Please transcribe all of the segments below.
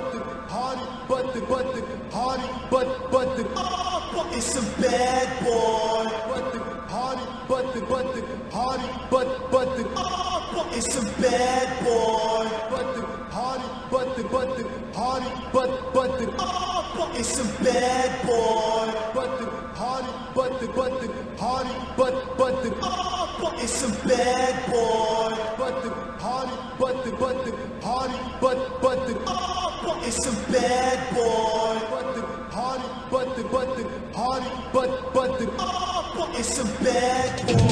but the hardy, but the but the oh, it's a bad boy. But the hardy, but the but the oh, it's a bad boy. But the hardy, but the but the oh, it's a bad boy. But the hardy, but the but the oh, it's a bad boy. But the hardy, but the but the it's a bad boy. But the party, but the, but the party, but, but the. Oh, it's a bad boy.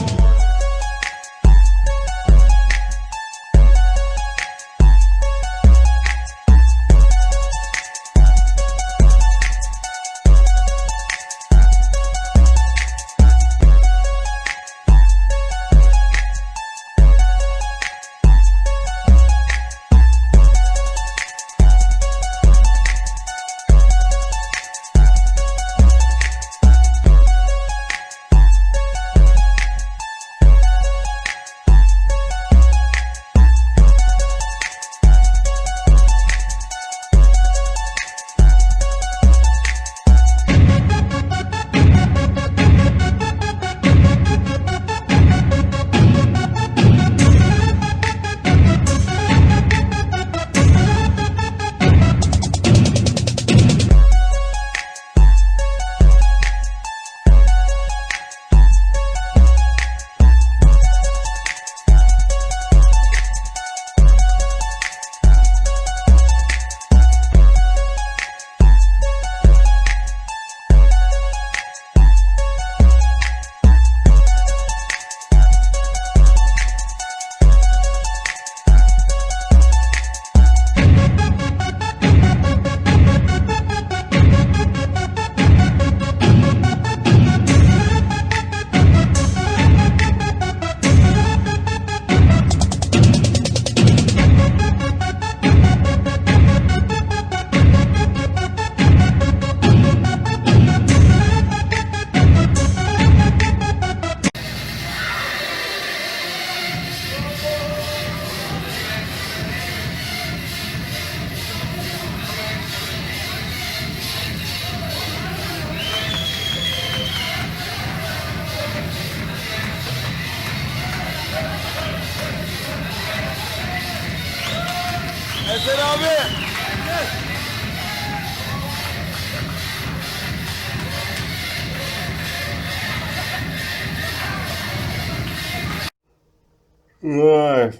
Vay.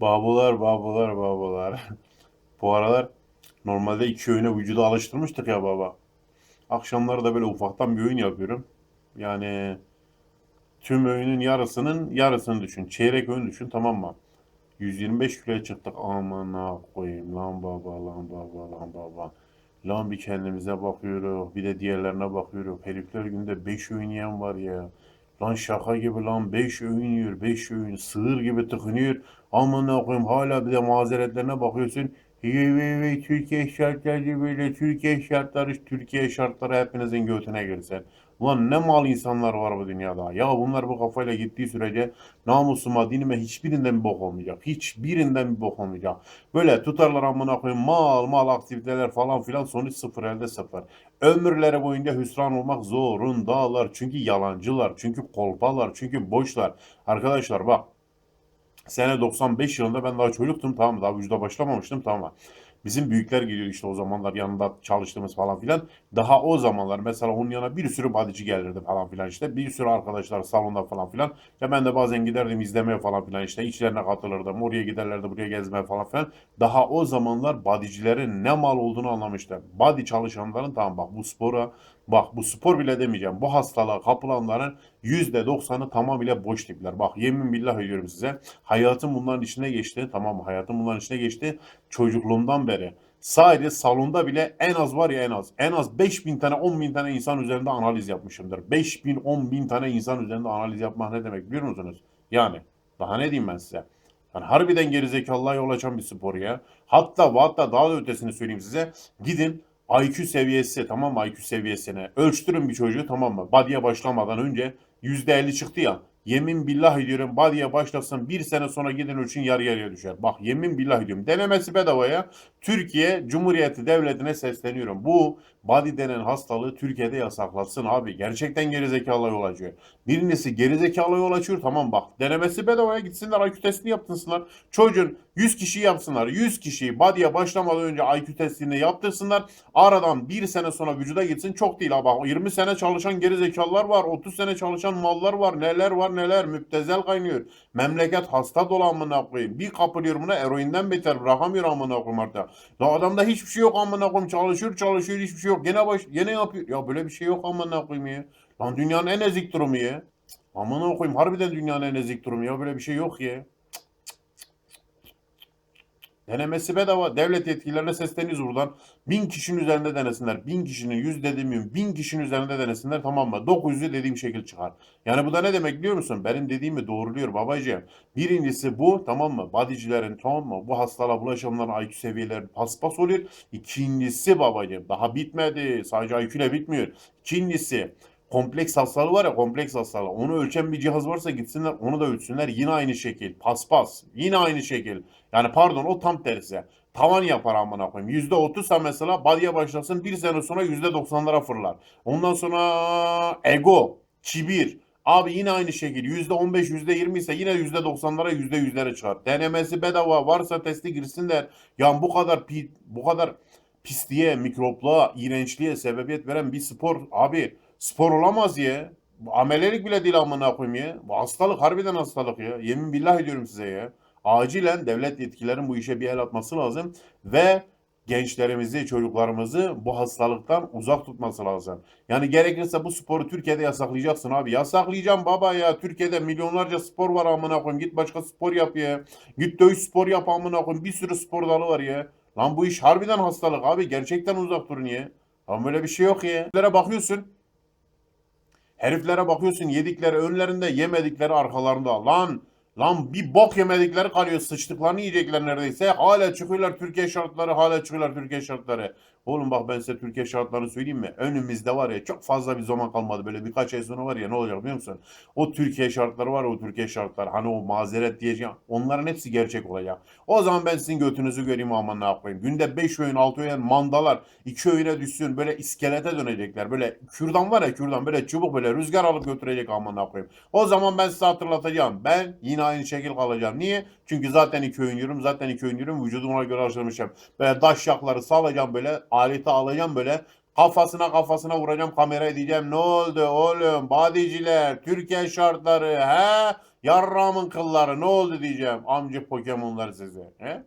Babular, babular, babular. Bu aralar normalde iki öğüne vücudu alıştırmıştık ya baba. Akşamları da böyle ufaktan bir öğün yapıyorum. Yani tüm öğünün yarısının yarısını düşün. Çeyrek öğün düşün tamam mı? 125 kiloya çıktık. Aman ha koyayım lan baba lan baba lan baba. Lan bir kendimize bakıyoruz. Bir de diğerlerine bakıyoruz. Herifler günde 5 öğün yiyen var ya. Lan şaka gibi lan 5 öğün yiyor. 5 öğün sığır gibi tıkınıyor. Aman ha koyayım hala bir de mazeretlerine bakıyorsun. Türkiye şartları böyle Türkiye şartları Türkiye şartları hepinizin götüne girsin. Ulan ne mal insanlar var bu dünyada. Ya bunlar bu kafayla gittiği sürece namusuma, dinime hiçbirinden bir bok olmayacak. Hiçbirinden bir bok olmayacak. Böyle tutarlar amına koyayım mal mal aktiviteler falan filan sonuç sıfır elde sıfır. Ömürleri boyunca hüsran olmak zorundalar. Çünkü yalancılar, çünkü kolpalar, çünkü boşlar. Arkadaşlar bak sene 95 yılında ben daha çocuktum tamam? Daha vücuda başlamamıştım tamam mı? Bizim büyükler geliyor işte o zamanlar yanında çalıştığımız falan filan. Daha o zamanlar mesela onun yanına bir sürü badici gelirdi falan filan işte. Bir sürü arkadaşlar salonda falan filan. Ya ben de bazen giderdim izlemeye falan filan işte. içlerine katılırdım. Oraya giderlerdi buraya gezmeye falan filan. Daha o zamanlar badicilerin ne mal olduğunu anlamıştım. Badi çalışanların tamam bak bu spora bak bu spor bile demeyeceğim. Bu hastalığa kapılanların %90'ı tamamıyla boş tipler. Bak yemin billah ediyorum size. Hayatım bunların içine geçti. Tamam? Hayatım bunların içine geçti. Çocukluğumdan beri. Sadece salonda bile en az var ya en az. En az 5000 tane 10 bin tane insan üzerinde analiz yapmışımdır. 5000 10 bin tane insan üzerinde analiz yapmak ne demek biliyor musunuz? Yani daha ne diyeyim ben size? Yani harbiden gerizekalığa yol açan bir spor ya. Hatta ve hatta daha da ötesini söyleyeyim size. Gidin IQ seviyesi tamam mı IQ seviyesine ölçtürün bir çocuğu tamam mı? Body'ye başlamadan önce %50 çıktı ya. Yemin billah ediyorum body'ye başlasın bir sene sonra gidin ölçün yarı yarıya düşer. Bak yemin billah ediyorum. Denemesi bedavaya Türkiye Cumhuriyeti Devleti'ne sesleniyorum. Bu body denen hastalığı Türkiye'de yasaklatsın abi. Gerçekten gerizekalı yol açıyor. Birincisi gerizekalı yol açıyor tamam bak. Denemesi bedavaya gitsinler IQ testini yaptırsınlar. Çocuğun 100 kişi yapsınlar. 100 kişiyi body'ye başlamadan önce IQ testini yaptırsınlar. Aradan bir sene sonra vücuda gitsin. Çok değil abi. 20 sene çalışan gerizekalılar var. 30 sene çalışan mallar var. Neler var neler. Müptezel kaynıyor. Memleket hasta dolu amına koyayım. Bir kapılıyor buna eroinden beter. Bırakamıyor amına koyayım artık. La adamda hiçbir şey yok amına koyayım. Çalışıyor çalışıyor hiçbir şey yok. Gene baş gene yapıyor. Ya böyle bir şey yok amına koyayım ya. Lan dünyanın en ezik durumu ya. Amına koyayım harbiden dünyanın en ezik durumu ya. Böyle bir şey yok ya. Denemesi bedava. Devlet yetkililerine sesleniyoruz buradan. Bin kişinin üzerinde denesinler. Bin kişinin yüz dediğim bin kişinin üzerinde denesinler tamam mı? 900'ü dediğim şekil çıkar. Yani bu da ne demek biliyor musun? Benim dediğimi doğruluyor babacığım. Birincisi bu tamam mı? Bodycilerin tamam mı? Bu hastalığa bulaşanların IQ seviyeleri paspas oluyor. İkincisi babacığım daha bitmedi. Sadece IQ ile bitmiyor. İkincisi kompleks hastalığı var ya kompleks hastalığı. Onu ölçen bir cihaz varsa gitsinler onu da ölçsünler. Yine aynı şekil. Paspas. Yine aynı şekil. Yani pardon o tam tersi. Tavan yapar amına koyayım. Yüzde otuzsa mesela body'ye başlasın bir sene sonra yüzde doksanlara fırlar. Ondan sonra ego, kibir. Abi yine aynı şekil. Yüzde on beş, yüzde yirmi ise yine yüzde doksanlara, yüzde yüzlere çıkar. Denemesi bedava. Varsa testi girsinler. Ya bu kadar pi, bu kadar pisliğe, mikropluğa, iğrençliğe sebebiyet veren bir spor abi spor olamaz ya. Bu amelelik bile değil amına koyayım ya. Bu hastalık harbiden hastalık ya. Yemin billah ediyorum size ya. Acilen devlet yetkililerin bu işe bir el atması lazım ve gençlerimizi, çocuklarımızı bu hastalıktan uzak tutması lazım. Yani gerekirse bu sporu Türkiye'de yasaklayacaksın abi. Yasaklayacağım baba ya. Türkiye'de milyonlarca spor var amına koyayım. Git başka spor yap ya. Git dövüş spor yap amına koyayım. Bir sürü spor dalı var ya. Lan bu iş harbiden hastalık abi. Gerçekten uzak durun ya. Lan böyle bir şey yok ya. Bakıyorsun. Heriflere bakıyorsun yedikleri önlerinde yemedikleri arkalarında. Lan lan bir bok yemedikleri kalıyor. Sıçtıklarını yiyecekler neredeyse. Hala çıkıyorlar Türkiye şartları. Hala çıkıyorlar Türkiye şartları. Oğlum bak ben size Türkiye şartlarını söyleyeyim mi? Önümüzde var ya çok fazla bir zaman kalmadı. Böyle birkaç ay sonra var ya ne olacak biliyor musun? O Türkiye şartları var o Türkiye şartları. Hani o mazeret diyeceğim. Onların hepsi gerçek olacak. O zaman ben sizin götünüzü göreyim aman ne yapayım. Günde 5 öğün 6 öğün mandalar 2 öğüne düşsün böyle iskelete dönecekler. Böyle kürdan var ya kürdan böyle çubuk böyle rüzgar alıp götürecek aman ne yapayım. O zaman ben size hatırlatacağım. Ben yine aynı şekil kalacağım. Niye? Çünkü zaten iki öğün yiyorum. Zaten iki öğün yiyorum. Vücuduma göre alıştırmışım. Böyle daş yakları salacağım böyle. Aleti alacağım böyle. Kafasına kafasına vuracağım kameraya diyeceğim. Ne oldu oğlum? Badiciler, Türkiye şartları he? Yarramın kılları ne oldu diyeceğim. Amcık Pokemonlar size. He?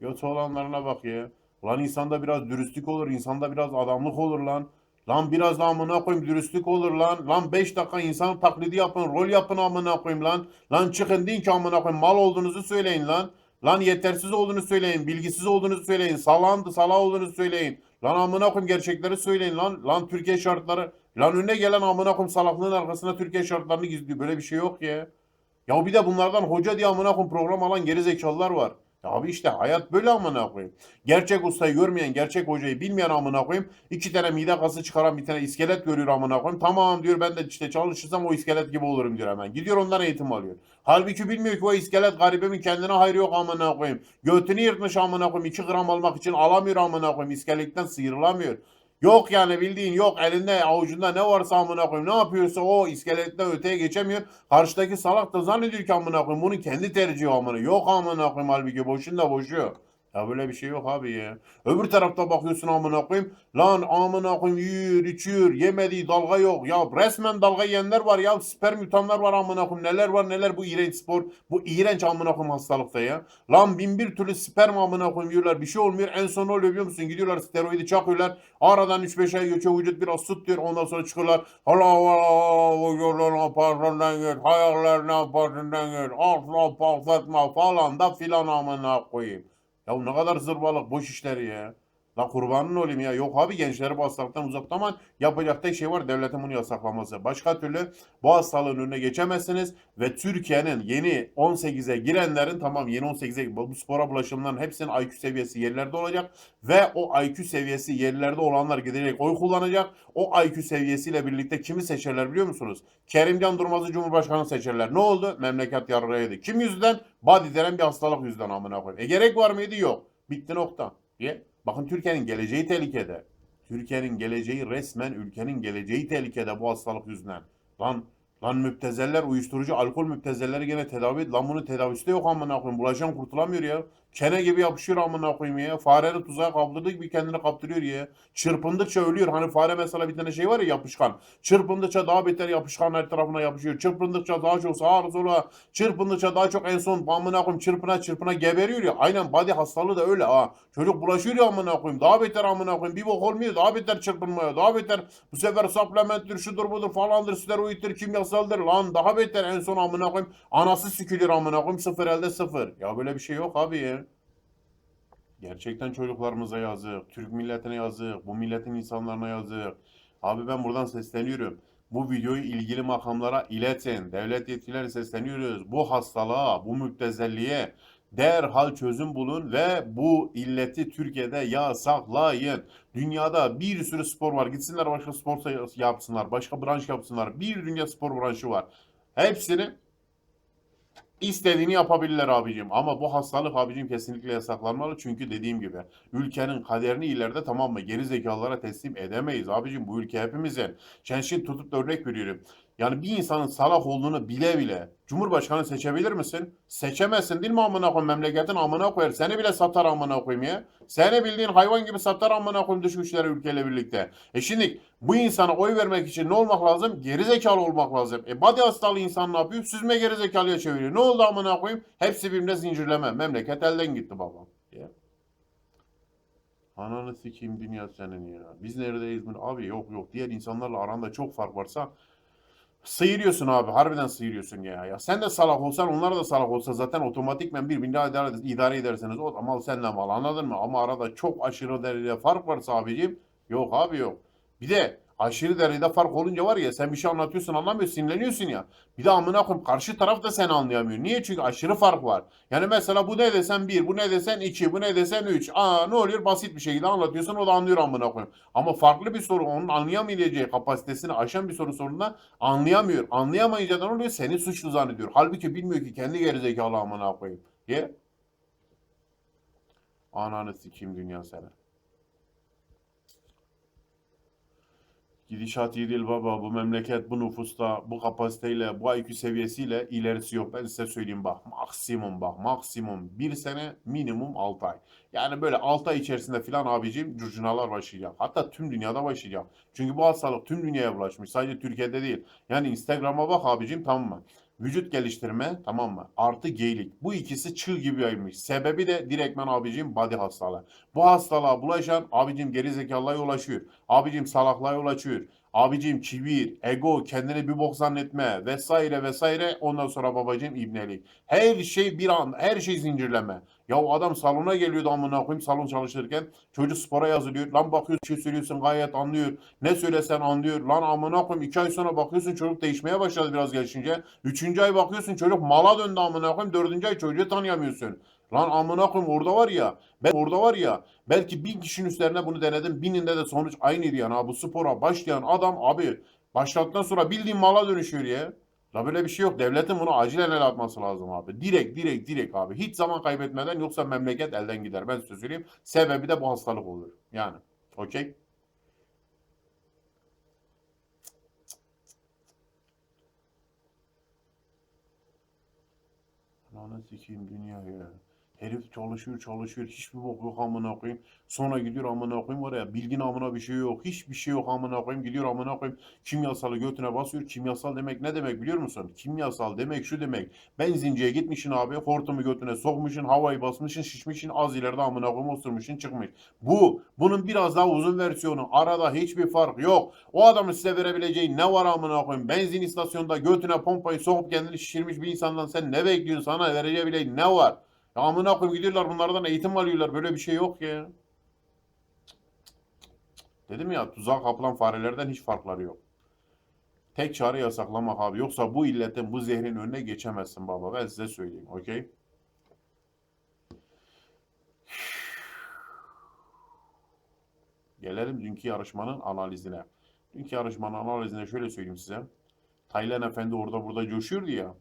Göt olanlarına bak ya. Lan insanda biraz dürüstlük olur. insanda biraz adamlık olur lan. Lan biraz da amına koyayım dürüstlük olur lan. Lan 5 dakika insan taklidi yapın. Rol yapın amına koyayım lan. Lan çıkın deyin ki amına koyayım mal olduğunuzu söyleyin lan. Lan yetersiz olduğunu söyleyin. Bilgisiz olduğunuzu söyleyin. Salandı sala olduğunu söyleyin. Lan amına koyayım gerçekleri söyleyin lan. Lan Türkiye şartları. Lan önüne gelen amına koyayım salaklığın arkasına Türkiye şartlarını gizliyor. Böyle bir şey yok ya. Ya bir de bunlardan hoca diye amına koyayım program alan geri zekalılar var. Abi işte hayat böyle amına koyayım. Gerçek ustayı görmeyen, gerçek hocayı bilmeyen amına koyayım. iki tane mide kası çıkaran bir tane iskelet görüyor amına koyayım. Tamam diyor ben de işte çalışırsam o iskelet gibi olurum diyor hemen. Gidiyor ondan eğitim alıyor. Halbuki bilmiyor ki o iskelet garibimin kendine hayrı yok amına koyayım. Götünü yırtmış amına koyayım. 2 gram almak için alamıyor amına koyayım. İskeletten sıyrılamıyor. Yok yani bildiğin yok elinde avucunda ne varsa amına koyayım ne yapıyorsa o iskeletten öteye geçemiyor. Karşıdaki salak da zannediyor ki amına koyayım bunun kendi tercihi amına. Yok amına koyayım halbuki boşunda boşuyor. Ya böyle bir şey yok abi ya. Öbür tarafta bakıyorsun amına koyayım. Lan amına koyayım yiyor içiyor. Yemediği dalga yok. Ya resmen dalga yiyenler var ya. Sperm yutanlar var amına koyayım. Neler var neler bu iğrenç spor. Bu iğrenç amına koyayım hastalıkta ya. Lan bin bir türlü sperm amına koyayım yiyorlar. Bir şey olmuyor. En son oluyor biliyor musun? Gidiyorlar steroidi çakıyorlar. Aradan 3-5 ay geçiyor. Vücut biraz süt diyor. Ondan sonra çıkıyorlar. Hala hala vücudun apartından git. Hayallerine apartından git. Asla bahsetme falan da filan amına koyayım. Ya ne kadar zırvalık boş işleri ya. La kurbanın olayım ya. Yok abi gençleri bu hastalıktan uzakta ama yapacak tek şey var devletin bunu yasaklaması. Başka türlü bu hastalığın önüne geçemezsiniz ve Türkiye'nin yeni 18'e girenlerin tamam yeni 18'e bu spora bulaşımların hepsinin IQ seviyesi yerlerde olacak ve o IQ seviyesi yerlerde olanlar gidecek oy kullanacak. O IQ seviyesiyle birlikte kimi seçerler biliyor musunuz? Kerimcan Durmaz'ı Cumhurbaşkanı seçerler. Ne oldu? Memleket yedi. Kim yüzünden? Body denen bir hastalık yüzünden amına koyayım. E gerek var mıydı? Yok. Bitti nokta. Diye. Bakın Türkiye'nin geleceği tehlikede. Türkiye'nin geleceği resmen ülkenin geleceği tehlikede bu hastalık yüzünden. Lan lan müptezeller uyuşturucu alkol müptezelleri gene tedavi. Lan bunun tedavisi de yok amına koyayım. Bulaşan kurtulamıyor ya. Kene gibi yapışıyor amına koyayım ya. Fareleri tuzağa kaptırdığı gibi kendini kaptırıyor ya. Çırpındıkça ölüyor. Hani fare mesela bir tane şey var ya yapışkan. Çırpındıkça daha beter yapışkan her tarafına yapışıyor. Çırpındıkça daha çok sağa sola. Çırpındıkça daha çok en son amına koyayım çırpına çırpına geberiyor ya. Aynen body hastalığı da öyle ha. Çocuk bulaşıyor ya amına koyayım. Daha beter amına koyayım. Bir bok olmuyor. Daha beter çırpınmaya. Daha beter bu sefer supplementtir şudur budur falandır steroiddir kimyasaldır lan daha beter en son amına koyayım anası sükülür amına koyayım sıfır elde sıfır. Ya böyle bir şey yok abi ya. Gerçekten çocuklarımıza yazık. Türk milletine yazık. Bu milletin insanlarına yazık. Abi ben buradan sesleniyorum. Bu videoyu ilgili makamlara iletin. Devlet yetkililerine sesleniyoruz. Bu hastalığa, bu müptezelliğe derhal çözüm bulun ve bu illeti Türkiye'de yasaklayın. Dünyada bir sürü spor var. Gitsinler başka spor yapsınlar. Başka branş yapsınlar. Bir dünya spor branşı var. Hepsini İstediğini yapabilirler abicim ama bu hastalık abicim kesinlikle yasaklanmalı çünkü dediğim gibi ülkenin kaderini ileride tamam mı geri zekalılara teslim edemeyiz abicim bu ülke hepimizin. Ben şimdi tutup da örnek veriyorum. Yani bir insanın salak olduğunu bile bile Cumhurbaşkanı seçebilir misin? Seçemezsin değil mi amına koyayım memleketin amına koyar. Seni bile satar amına koyayım ya. Seni bildiğin hayvan gibi satar amına koyayım dış güçleri ülkeyle birlikte. E şimdi bu insana oy vermek için ne olmak lazım? Geri zekalı olmak lazım. E body hastalı insan ne yapıyor? Süzme geri zekalıya çeviriyor. Ne oldu amına koyayım? Hepsi birbirine zincirleme. Memleket elden gitti babam. Ya. Ananı sikeyim dünya senin ya. Biz neredeyiz bunu? Abi yok yok. Diğer insanlarla aranda çok fark varsa sıyırıyorsun abi. Harbiden sıyırıyorsun ya. Ya sen de salak olsan onlar da salak olsa zaten otomatikmen birbirini idare, idare ederseniz o mal senden mal anladın mı? Ama arada çok aşırı derecede fark varsa abicim yok abi yok. Bir de aşırı derecede fark olunca var ya sen bir şey anlatıyorsun anlamıyorsun sinirleniyorsun ya. Bir de amına koyayım karşı taraf da seni anlayamıyor. Niye? Çünkü aşırı fark var. Yani mesela bu ne desen 1, bu ne desen 2, bu ne desen 3. Aa ne oluyor? Basit bir şekilde anlatıyorsun o da anlıyor amına koyayım. Ama farklı bir soru onun anlayamayacağı kapasitesini aşan bir soru sorduğunda anlayamıyor. Anlayamayınca ne oluyor? Seni suçlu zannediyor. Halbuki bilmiyor ki kendi gerizekalı amına koyayım. Ye. Ananı sikeyim dünya seni. Gidişat iyi değil baba. Bu memleket bu nüfusta, bu kapasiteyle, bu IQ seviyesiyle ilerisi yok. Ben size söyleyeyim bak. Maksimum bak. Maksimum bir sene minimum 6 ay. Yani böyle 6 ay içerisinde filan abicim curcunalar başlayacak. Hatta tüm dünyada başlayacak. Çünkü bu hastalık tüm dünyaya bulaşmış. Sadece Türkiye'de değil. Yani Instagram'a bak abicim tamam mı? Vücut geliştirme tamam mı? Artı geylik. Bu ikisi çığ gibi yayılmış. Sebebi de direktmen abicim body hastalığı. Bu hastalığa bulaşan abicim gerizekalıya ulaşıyor. Abicim salaklığa ulaşıyor. Abicim kibir, ego, kendini bir bok zannetme vesaire vesaire. Ondan sonra babacım ibnelik. Her şey bir an, her şey zincirleme. Ya o adam salona geliyordu amına koyayım salon çalışırken. Çocuk spora yazılıyor. Lan bakıyorsun şey söylüyorsun gayet anlıyor. Ne söylesen anlıyor. Lan amına koyayım iki ay sonra bakıyorsun çocuk değişmeye başladı biraz gelişince. Üçüncü ay bakıyorsun çocuk mala döndü amına koyayım. Dördüncü ay çocuğu tanıyamıyorsun. Lan amına koyayım orada var ya. Ben orada var ya. Belki bin kişinin üstlerine bunu denedim. Bininde de sonuç aynıydı yani. Ha, bu spora başlayan adam abi başladıktan sonra bildiğin mala dönüşüyor ya. La böyle bir şey yok. Devletin bunu acilen el atması lazım abi. Direkt direkt direkt abi. Hiç zaman kaybetmeden yoksa memleket elden gider. Ben size söyleyeyim. Sebebi de bu hastalık olur. Yani. Okey. Ananı sikeyim dünya ya. Herif çalışıyor çalışıyor hiçbir bok yok amına koyayım. Sonra gidiyor amına koyayım var ya bilgin amına bir şey yok. Hiçbir şey yok amına koyayım. Gidiyor amına koyayım kimyasalı götüne basıyor. Kimyasal demek ne demek biliyor musun? Kimyasal demek şu demek. Benzinciye gitmişsin abi hortumu götüne sokmuşsun havayı basmışsın şişmişsin az ileride amına koyayım osurmuşsun çıkmış. Bu bunun biraz daha uzun versiyonu. Arada hiçbir fark yok. O adamın size verebileceği ne var amına koyayım? Benzin istasyonunda götüne pompayı sokup kendini şişirmiş bir insandan sen ne bekliyorsun? Sana bile ne var? Ya amına koyayım gidiyorlar bunlardan eğitim alıyorlar. Böyle bir şey yok ya. Dedim ya tuzağa kapılan farelerden hiç farkları yok. Tek çare yasaklamak abi. Yoksa bu illetin, bu zehrin önüne geçemezsin baba. Ben size söyleyeyim. Okey? Gelelim dünkü yarışmanın analizine. Dünkü yarışmanın analizine şöyle söyleyeyim size. Taylan Efendi orada burada coşuyordu ya.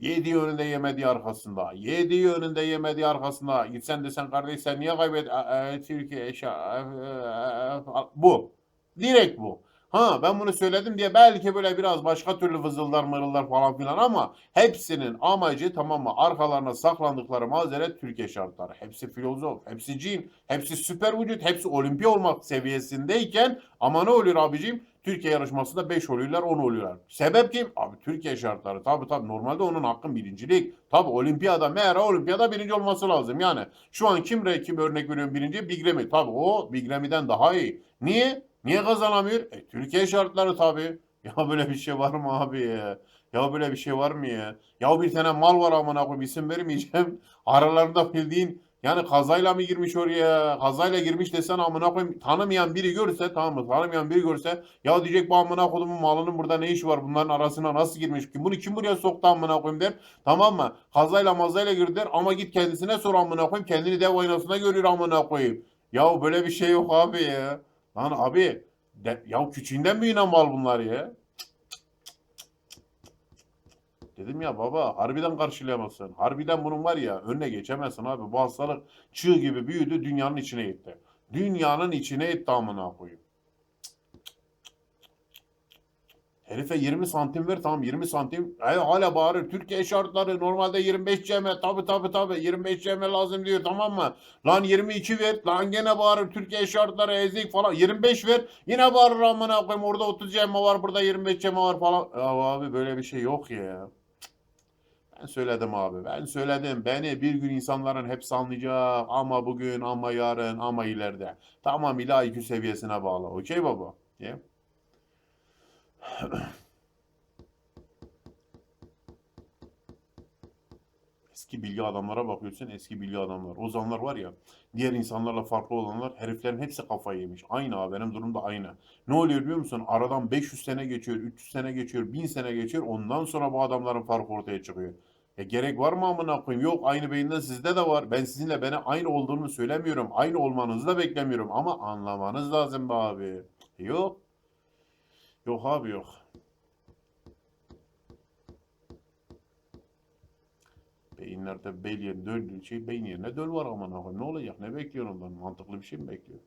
Yediği önünde yemediği arkasında. Yediği önünde yemediği arkasında. Gitsen desen kardeş sen niye kaybet? E, Türkiye eşya. e, e, bu. Direkt bu. Ha ben bunu söyledim diye belki böyle biraz başka türlü vızıldar mırıldar falan filan ama hepsinin amacı tamam mı? Arkalarına saklandıkları mazeret Türkiye şartları. Hepsi filozof, hepsi cin, hepsi süper vücut, hepsi olimpiya olmak seviyesindeyken ama ne oluyor abicim? Türkiye yarışmasında 5 oluyorlar 10 oluyorlar. Sebep kim? Abi Türkiye şartları. Tabii tabii normalde onun hakkın birincilik. Tabii olimpiyada meğer olimpiyada birinci olması lazım. Yani şu an kim kim örnek veriyorum birinci? Big Ramy. Tabii o Big Ramy'den daha iyi. Niye? Niye kazanamıyor? E, Türkiye şartları tabii. Ya böyle bir şey var mı abi ya? Ya böyle bir şey var mı ya? Ya bir tane mal var amına koyayım isim vermeyeceğim. Aralarında bildiğin yani kazayla mı girmiş oraya? Kazayla girmiş desen amına koyayım. Tanımayan biri görse tamam mı? Tanımayan biri görse ya diyecek bu amına koyduğumun malının burada ne işi var? Bunların arasına nasıl girmiş? Kim bunu kim buraya soktu amına koyayım der. Tamam mı? Kazayla mazayla girdi der ama git kendisine sor amına koyayım. Kendini dev aynasında görüyor amına koyayım. Ya böyle bir şey yok abi ya. Lan abi de, ya küçüğünden büyüğüne mal bunlar ya. Dedim ya baba harbiden karşılayamazsın. Harbiden bunun var ya önüne geçemezsin abi. Bu hastalık çığ gibi büyüdü dünyanın içine gitti. Dünyanın içine etti amına koyayım. Herife 20 santim ver tamam 20 santim. E, hala bağırır. Türkiye şartları normalde 25 cm. Tabi tabi tabi 25 cm lazım diyor tamam mı? Lan 22 ver. Lan gene bağırır. Türkiye şartları ezik falan. 25 ver. Yine bağırır amına koyayım. Orada 30 cm var burada 25 cm var falan. Ya abi böyle bir şey yok ya. Ben söyledim abi. Ben söyledim. Beni bir gün insanların hepsi anlayacak. Ama bugün, ama yarın, ama ileride. Tamamıyla IQ seviyesine bağlı. Okey baba? Yeah. Eski bilgi adamlara bakıyorsun eski bilgi adamlar. O zamanlar var ya diğer insanlarla farklı olanlar heriflerin hepsi kafayı yemiş. Aynı abi benim durum da aynı. Ne oluyor biliyor musun? Aradan 500 sene geçiyor, 300 sene geçiyor, 1000 sene geçiyor. Ondan sonra bu adamların farkı ortaya çıkıyor. E gerek var mı amına koyayım? Yok aynı beyinden sizde de var. Ben sizinle bana aynı olduğunu söylemiyorum. Aynı olmanızı da beklemiyorum. Ama anlamanız lazım be abi. Yok. Yok abi yok. Beyinlerde bel yerine döndüğü şey beyin yerine döl var aman koyayım. Ne olacak? Ne bekliyor ondan? Mantıklı bir şey mi bekliyor?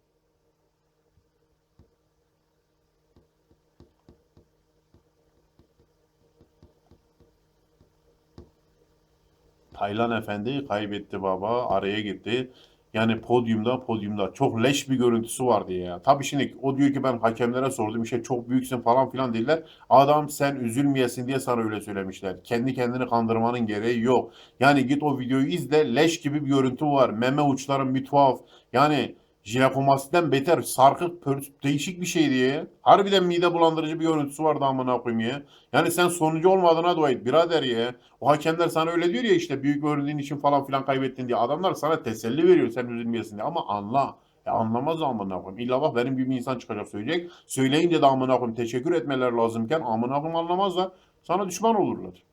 Taylan Efendi kaybetti baba. Araya gitti. Yani podyumda podyumda çok leş bir görüntüsü vardı ya. Tabii şimdi o diyor ki ben hakemlere sordum işte çok büyüksün falan filan dediler. Adam sen üzülmeyesin diye sana öyle söylemişler. Kendi kendini kandırmanın gereği yok. Yani git o videoyu izle leş gibi bir görüntü var. Meme uçların bir tuhaf. Yani jinekomastiden beter sarkık pör- değişik bir şeydi ya. Harbiden mide bulandırıcı bir görüntüsü vardı amına koyayım ya. Yani sen sonucu olmadığına dua et birader ya. O hakemler sana öyle diyor ya işte büyük göründüğün için falan filan kaybettin diye. Adamlar sana teselli veriyor sen üzülmeyesin diye ama anla. Ya anlamaz amına koyayım. İlla bak benim gibi insan çıkacak söyleyecek. Söyleyince de amına koyayım teşekkür etmeler lazımken amına koyayım anlamazlar. Sana düşman olurlar.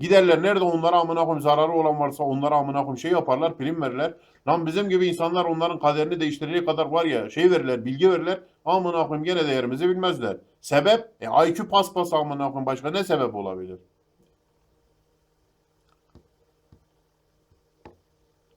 Giderler nerede onlara amına koyayım zararı olan varsa onlara amına koyayım şey yaparlar prim verirler. Lan bizim gibi insanlar onların kaderini değiştirecek kadar var ya şey verirler bilgi verirler. Amına koyayım gene değerimizi bilmezler. Sebep? E IQ paspas amına koyayım başka ne sebep olabilir?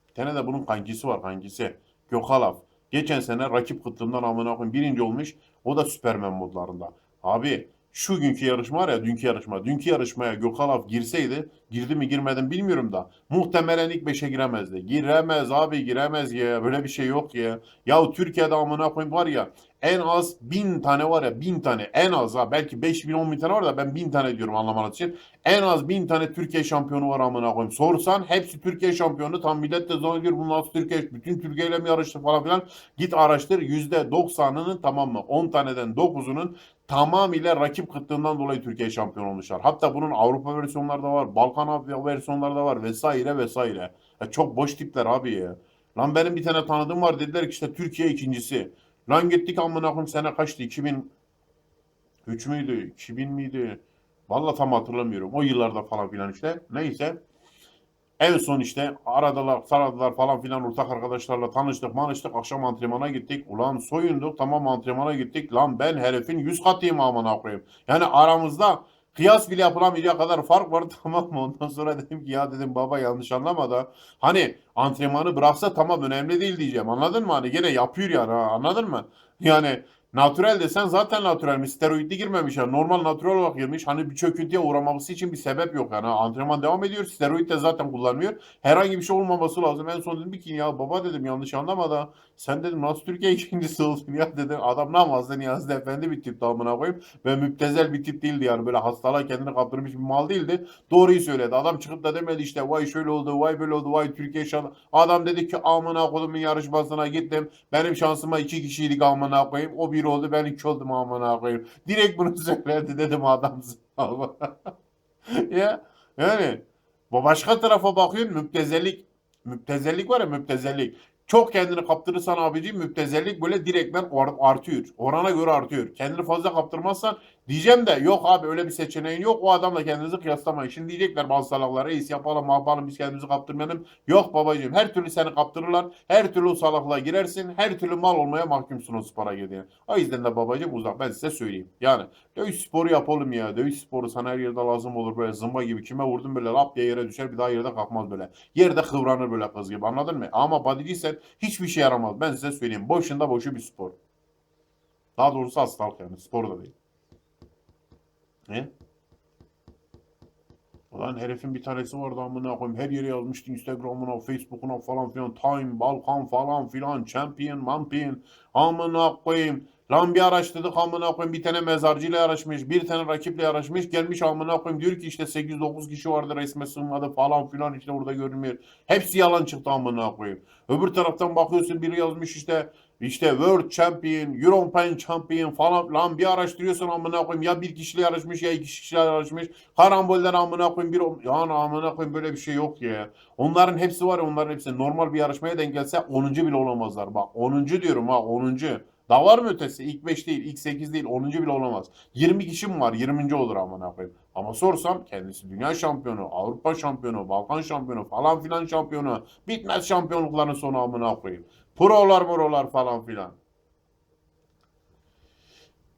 Bir tane de bunun kankisi var kankisi. Gökhalaf. Geçen sene rakip kıtlığından amına koyayım birinci olmuş. O da Süpermen modlarında. Abi şu günkü yarışma var ya dünkü yarışma. Dünkü yarışmaya Gökhalaf girseydi girdi mi girmedi mi bilmiyorum da. Muhtemelen ilk beşe giremezdi. Giremez abi giremez ya. Böyle bir şey yok ya. Ya Türkiye'de amına koyayım var ya en az bin tane var ya bin tane en az ha belki beş bin on bin tane var da ben bin tane diyorum anlamanız için. En az bin tane Türkiye şampiyonu var amına koyayım. Sorsan hepsi Türkiye şampiyonu. Tam millet de zannediyor bu nasıl Türkiye bütün Türkiye ile mi yarıştı falan filan. Git araştır yüzde doksanının tamam mı 10 taneden 9'unun tamamıyla rakip kıtlığından dolayı Türkiye şampiyon olmuşlar. Hatta bunun Avrupa versiyonları da var. Balkan versiyonları da var vesaire vesaire. Ya çok boş tipler abi ya. Lan benim bir tane tanıdığım var dediler ki işte Türkiye ikincisi. Lan gittik amına koyayım sene kaçtı? 2003 müydü? 2000 miydi? Vallahi tam hatırlamıyorum. O yıllarda falan filan işte. Neyse. En son işte aradılar, saradılar falan filan ortak arkadaşlarla tanıştık, manıştık. Akşam antrenmana gittik. Ulan soyunduk, tamam antrenmana gittik. Lan ben herifin yüz katıyım amına koyayım. Yani aramızda kıyas bile yapılamayacak kadar fark var tamam mı? Ondan sonra dedim ki ya dedim baba yanlış anlama da hani antrenmanı bıraksa tamam önemli değil diyeceğim. Anladın mı? Hani gene yapıyor yani anladın mı? Yani Natürel desen zaten natürelmiş. Steroidli girmemiş yani. Normal natürel olarak girmiş. Hani bir çöküntüye uğramaması için bir sebep yok yani. Antrenman devam ediyor. Steroid de zaten kullanmıyor. Herhangi bir şey olmaması lazım. En son dedim ki ya baba dedim yanlış anlama sen dedim nasıl Türkiye ikincisi oldun ya dedim. Adam ne yapmazdı Niyazi Efendi bir tipti amına koyayım. Ve müptezel bir tip değildi yani. Böyle hastalığa kendini kaptırmış bir mal değildi. Doğruyu söyledi. Adam çıkıp da demedi işte vay şöyle oldu, vay böyle oldu, vay Türkiye şansı. Adam dedi ki amına kodumun yarışmasına gittim. Benim şansıma iki kişiydik amına koyayım. O bir oldu ben iki oldum amına koyayım. Direkt bunu söyledi dedim adamsın. ya yani başka tarafa bakıyorsun müptezellik. Müptezellik var ya müptezellik. Çok kendini kaptırırsan abiciğim müptezellik böyle direktmen or- artıyor. Orana göre artıyor. Kendini fazla kaptırmazsan diyeceğim de yok abi öyle bir seçeneğin yok. O adamla kendinizi kıyaslamayın. Şimdi diyecekler bazı salaklar reis yapalım yapalım biz kendimizi kaptırmayalım. Yok babacığım her türlü seni kaptırırlar. Her türlü salaklığa girersin. Her türlü mal olmaya mahkumsun o spora girdiğin. O yüzden de babacığım uzak ben size söyleyeyim. Yani dövüş sporu yapalım ya. Dövüş sporu sana her yerde lazım olur böyle zımba gibi. Kime vurdun böyle lap diye yere düşer bir daha yerde kalkmaz böyle. Yerde kıvranır böyle kız gibi anladın mı? Ama bodyciysen hiçbir şey yaramaz. Ben size söyleyeyim. Boşunda boşu bir spor. Daha doğrusu hastalık yani. Spor da değil. Ne? Ulan herifin bir tanesi vardı amına koyayım. Her yere yazmıştı Instagram'ına, Facebook'una falan filan. Time, Balkan falan filan. Champion, Mampion. Amına koyayım. Lan bir araştırdık amına koyayım. Bir tane mezarcıyla yarışmış. Bir tane rakiple yarışmış. Gelmiş amına koyayım. Diyor ki işte 8-9 kişi vardı resme sığmadı falan filan. işte orada görünmüyor. Hepsi yalan çıktı amına koyayım. Öbür taraftan bakıyorsun biri yazmış işte işte World Champion, European Champion falan lan bir araştırıyorsun amına koyayım ya bir kişiyle yarışmış ya iki kişiyle yarışmış. Karambolden amına koyayım bir ya amına koyayım böyle bir şey yok ya. Onların hepsi var ya onların hepsi normal bir yarışmaya denk gelse 10. bile olamazlar. Bak 10. diyorum ha 10. Daha var mı ötesi? İlk 5 değil, ilk 8 değil, 10. bile olamaz. 20 kişi mi var? 20. olur amına koyayım. Ama sorsam kendisi dünya şampiyonu, Avrupa şampiyonu, Balkan şampiyonu falan filan şampiyonu. Bitmez şampiyonlukların sonu amına koyayım. Prolar morolar falan filan.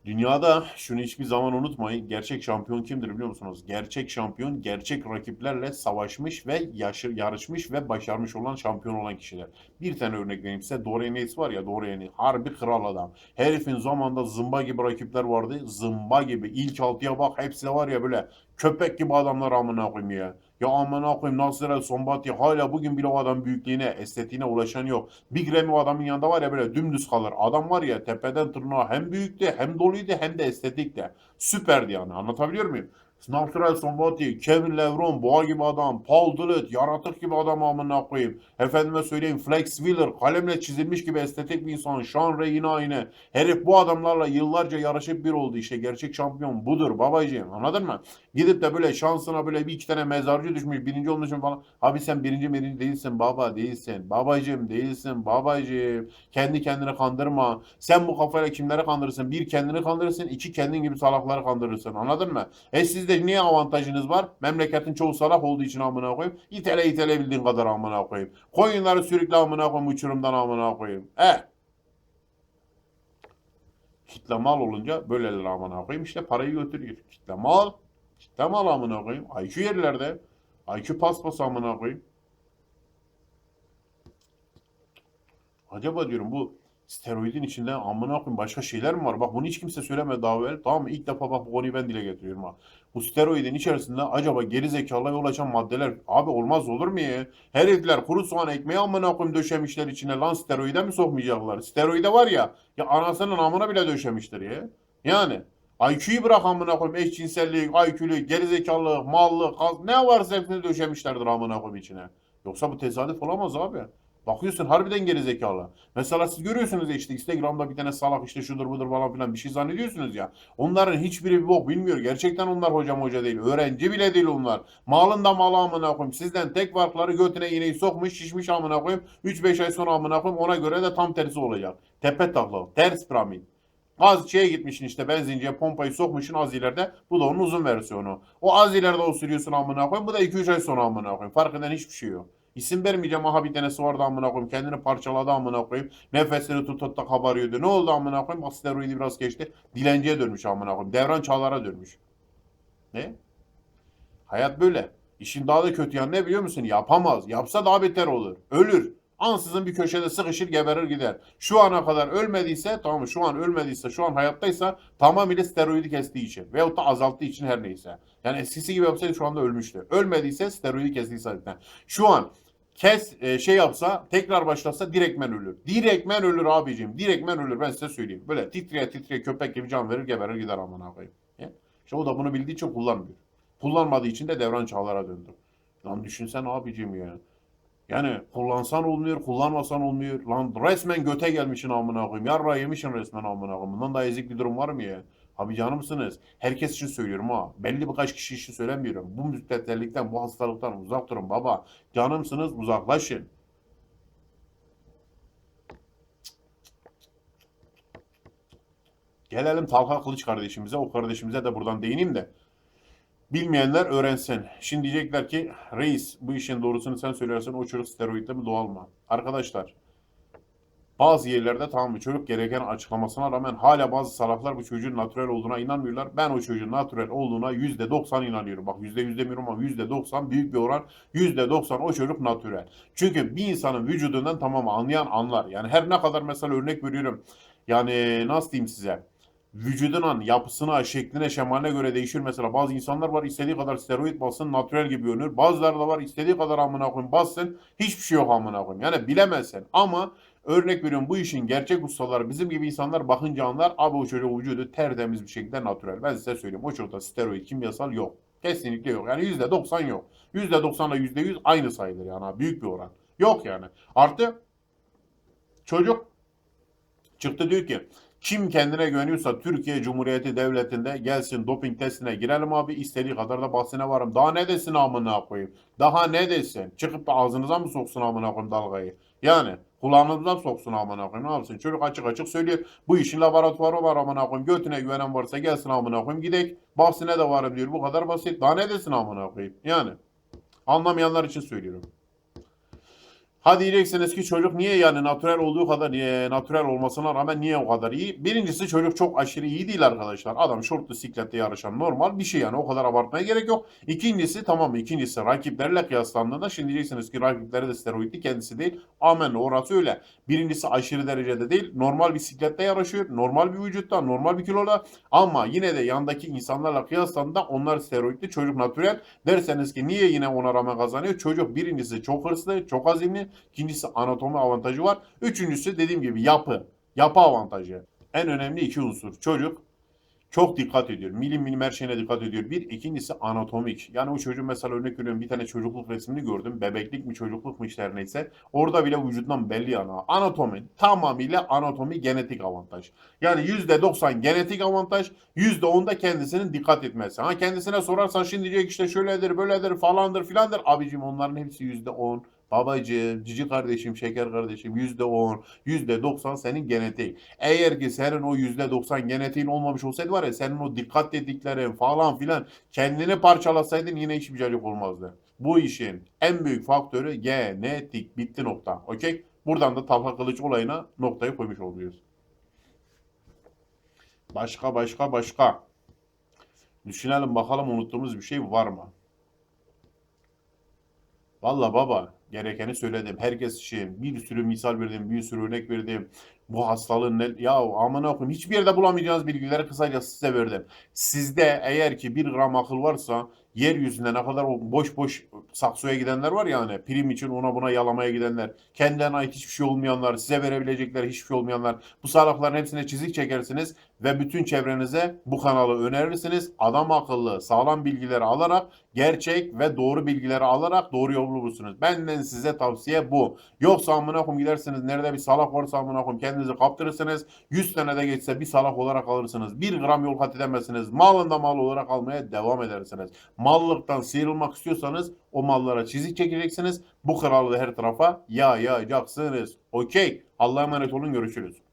Dünyada şunu hiçbir zaman unutmayın. Gerçek şampiyon kimdir biliyor musunuz? Gerçek şampiyon gerçek rakiplerle savaşmış ve yaşı, yarışmış ve başarmış olan şampiyon olan kişiler. Bir tane örnek vereyim size. Dorian Yates var ya Dorian. Harbi kral adam. Herifin zamanında zımba gibi rakipler vardı. Zımba gibi. İlk altıya bak hepsi var ya böyle köpek gibi adamlar amına koyayım ya. Ya amına koyayım Nasır El Sombati hala bugün bile o adam büyüklüğüne, estetiğine ulaşan yok. Big Ramy o adamın yanında var ya böyle dümdüz kalır. Adam var ya tepeden tırnağa hem büyüktü hem doluydu hem de estetikti. Süperdi yani anlatabiliyor muyum? Natural Sombati, Kevin Levron, boğa gibi adam, Paul Dillett, yaratık gibi adam amına koyayım. Efendime söyleyeyim Flex Wheeler, kalemle çizilmiş gibi estetik bir insan. Sean Ray yine aynı. Herif bu adamlarla yıllarca yarışıp bir oldu işte. Gerçek şampiyon budur babacığım anladın mı? Gidip de böyle şansına böyle bir iki tane mezarcı düşmüş, birinci olmuşsun falan. Abi sen birinci birinci değilsin baba değilsin. Babacığım değilsin babacığım. Kendi kendini kandırma. Sen bu kafayla kimleri kandırırsın? Bir kendini kandırırsın, iki kendin gibi salakları kandırırsın. Anladın mı? E sizde niye avantajınız var? Memleketin çoğu salak olduğu için amına koyayım. İtele itele bildiğin kadar amına koyayım. Koyunları sürükle amına koyayım uçurumdan amına koyayım. E kitle mal olunca böyleler amına koyayım işte parayı götürüyor. Kitle mal, kitle mal amına koyayım. IQ yerlerde. IQ paspas amına koyayım. Acaba diyorum bu steroidin içinde amına koyayım başka şeyler mi var? Bak bunu hiç kimse söylemedi daha evvel. Tamam mı? İlk defa bak bu konuyu ben dile getiriyorum ha. Bu steroidin içerisinde acaba geri zekalıya yol açan maddeler abi olmaz olur mu ya? Herifler kuru soğan ekmeği amına koyayım döşemişler içine lan steroide mi sokmayacaklar? Steroide var ya ya anasının amına bile döşemiştir ya. Yani IQ'yu bırak amına koyayım eşcinsellik, IQ'lük, gerizekalılık, mallık, ne varsa hepsini döşemişlerdir amına koyayım içine. Yoksa bu tesadüf olamaz abi. Bakıyorsun harbiden gerizekalı. Mesela siz görüyorsunuz ya işte Instagram'da bir tane salak işte şudur budur falan filan bir şey zannediyorsunuz ya. Onların hiçbiri bir bok bilmiyor. Gerçekten onlar hocam hoca değil. Öğrenci bile değil onlar. Malında malı amına koyayım. Sizden tek farkları götüne iğneyi sokmuş şişmiş amına koyayım. 3-5 ay sonra amına koyayım ona göre de tam tersi olacak. Tepe takla. Ters piramit. Az şeye gitmişsin işte benzinciye pompayı sokmuşsun az ileride. Bu da onun uzun versiyonu. O az ileride o sürüyorsun amına koyayım. Bu da 2-3 ay sonra amına koyayım. Fark eden hiçbir şey yok. İsim vermeyeceğim aha bir tanesi vardı amına koyayım. Kendini parçaladı amına koyayım. Nefesini tut tut da kabarıyordu. Ne oldu amına koyayım? Bak biraz geçti. Dilenciye dönmüş amına koyayım. Devran Çağlar'a dönmüş. Ne? Hayat böyle. İşin daha da kötü yanı ne biliyor musun? Yapamaz. Yapsa daha beter olur. Ölür. Ansızın bir köşede sıkışır geberir gider. Şu ana kadar ölmediyse tamam? Şu an ölmediyse şu an hayattaysa tamamıyla steroidi kestiği için. Veyahut da azalttığı için her neyse. Yani eskisi gibi yapsaydı şu anda ölmüştü. Ölmediyse steroidi kestiyse zaten. Şu an kes e, şey yapsa tekrar başlasa direktmen ölür. Direktmen ölür abicim. Direktmen ölür ben size söyleyeyim. Böyle titreye titreye köpek gibi can verir geberir gider amına koyayım. Ya? İşte o da bunu bildiği için kullanmıyor. Kullanmadığı için de devran çağlara döndü. Lan düşünsen abicim ya. Yani kullansan olmuyor, kullanmasan olmuyor. Lan resmen göte gelmişsin amına koyayım. Yarra yemişsin resmen amına koyayım. Bundan daha ezik bir durum var mı ya? Abi canımsınız. Herkes için söylüyorum ha. Belli birkaç kişi için söylemiyorum. Bu müddetlerlikten, bu hastalıktan uzak durun baba. Canımsınız, uzaklaşın. Gelelim Talha Kılıç kardeşimize. O kardeşimize de buradan değineyim de. Bilmeyenler öğrensin. Şimdi diyecekler ki reis bu işin doğrusunu sen söylersen o çocuk steroidle mi doğal mı? Arkadaşlar bazı yerlerde tamam çocuk gereken açıklamasına rağmen hala bazı salaklar bu çocuğun natürel olduğuna inanmıyorlar. Ben o çocuğun natürel olduğuna %90 inanıyorum. Bak %100 demiyorum ama %90 büyük bir oran %90 o çocuk natürel. Çünkü bir insanın vücudundan tamam anlayan anlar. Yani her ne kadar mesela örnek veriyorum. Yani nasıl diyeyim size? Vücudunun yapısına, şekline, şemaline göre değişir. Mesela bazı insanlar var istediği kadar steroid bassın, natürel gibi görünür. Bazıları da var istediği kadar amına koyayım bassın, hiçbir şey yok amına koyayım. Yani bilemezsin ama örnek veriyorum bu işin gerçek ustaları bizim gibi insanlar bakınca anlar abi o çocuğun vücudu tertemiz bir şekilde natürel. Ben size söyleyeyim o çocukta steroid kimyasal yok. Kesinlikle yok. Yani %90 yok. %90 ile %100 aynı sayılır yani büyük bir oran. Yok yani. Artı çocuk çıktı diyor ki kim kendine güveniyorsa Türkiye Cumhuriyeti Devleti'nde gelsin doping testine girelim abi istediği kadar da bahsine varım. Daha ne desin amına koyayım? Daha ne desin? Çıkıp da ağzınıza mı soksun amına koyayım dalgayı? Yani kulağınıza soksun amına koyayım. Ne yapsın? Çocuk açık açık söylüyor. Bu işin laboratuvarı var amına koyayım. Götüne güvenen varsa gelsin amına koyayım. Gidek. Bahsine de varım diyor. Bu kadar basit. Daha ne desin amına koyayım? Yani. Anlamayanlar için söylüyorum. Hadi diyeceksiniz ki çocuk niye yani natürel olduğu kadar niye natürel olmasına rağmen niye o kadar iyi? Birincisi çocuk çok aşırı iyi değil arkadaşlar. Adam short bisiklette yarışan normal bir şey yani o kadar abartmaya gerek yok. İkincisi tamam? İkincisi rakiplerle kıyaslandığında şimdi diyeceksiniz ki rakipleri de steroidli kendisi değil. Amen orası öyle. Birincisi aşırı derecede değil. Normal bisiklette yarışıyor. Normal bir vücutta, normal bir kiloda. Ama yine de yandaki insanlarla kıyaslandığında onlar steroidli. Çocuk natürel. Derseniz ki niye yine ona rağmen kazanıyor? Çocuk birincisi çok hırslı, çok azimli. İkincisi anatomi avantajı var. Üçüncüsü dediğim gibi yapı. Yapı avantajı. En önemli iki unsur. Çocuk çok dikkat ediyor. Milim milim her şeyine dikkat ediyor. Bir. ikincisi anatomik. Yani o çocuğun mesela örnek veriyorum bir tane çocukluk resmini gördüm. Bebeklik mi çocukluk mu işte her neyse. Orada bile vücudundan belli yani. Anatomi. Tamamıyla anatomi genetik avantaj. Yani %90 genetik avantaj. %10 da kendisinin dikkat etmesi. Ha kendisine sorarsan şimdi diyecek işte şöyledir böyledir falandır filandır. Abicim onların hepsi %10. Babacığım, cici kardeşim, şeker kardeşim yüzde on, yüzde doksan senin genetik. Eğer ki senin o yüzde doksan genetiğin olmamış olsaydı var ya senin o dikkat dediklerin falan filan kendini parçalasaydın yine hiçbir şey yok olmazdı. Bu işin en büyük faktörü genetik. Bitti nokta. Okey? Buradan da Talha Kılıç olayına noktayı koymuş oluyoruz. Başka başka başka. Düşünelim bakalım unuttuğumuz bir şey var mı? Valla baba gerekeni söyledim. Herkes için bir sürü misal verdim, bir sürü örnek verdim. Bu hastalığın ne? Ya amına koyayım hiçbir yerde bulamayacağınız bilgileri kısaca size verdim. Sizde eğer ki bir gram akıl varsa yeryüzünde ne kadar o boş boş saksoya gidenler var ya hani prim için ona buna yalamaya gidenler, kendilerine ait hiçbir şey olmayanlar, size verebilecekleri hiçbir şey olmayanlar bu salakların hepsine çizik çekersiniz ve bütün çevrenize bu kanalı önerirsiniz. Adam akıllı sağlam bilgileri alarak gerçek ve doğru bilgileri alarak doğru yolu bulursunuz. Benden size tavsiye bu. Yoksa amına koyayım gidersiniz nerede bir salak varsa amına koyayım kendinizi kaptırırsınız. 100 tane de geçse bir salak olarak alırsınız. 1 gram yol kat edemezsiniz. Malında mal olarak almaya devam edersiniz. Mallıktan sıyrılmak istiyorsanız o mallara çizik çekeceksiniz. Bu da her tarafa yayacaksınız. Okey. Allah'a emanet olun. Görüşürüz.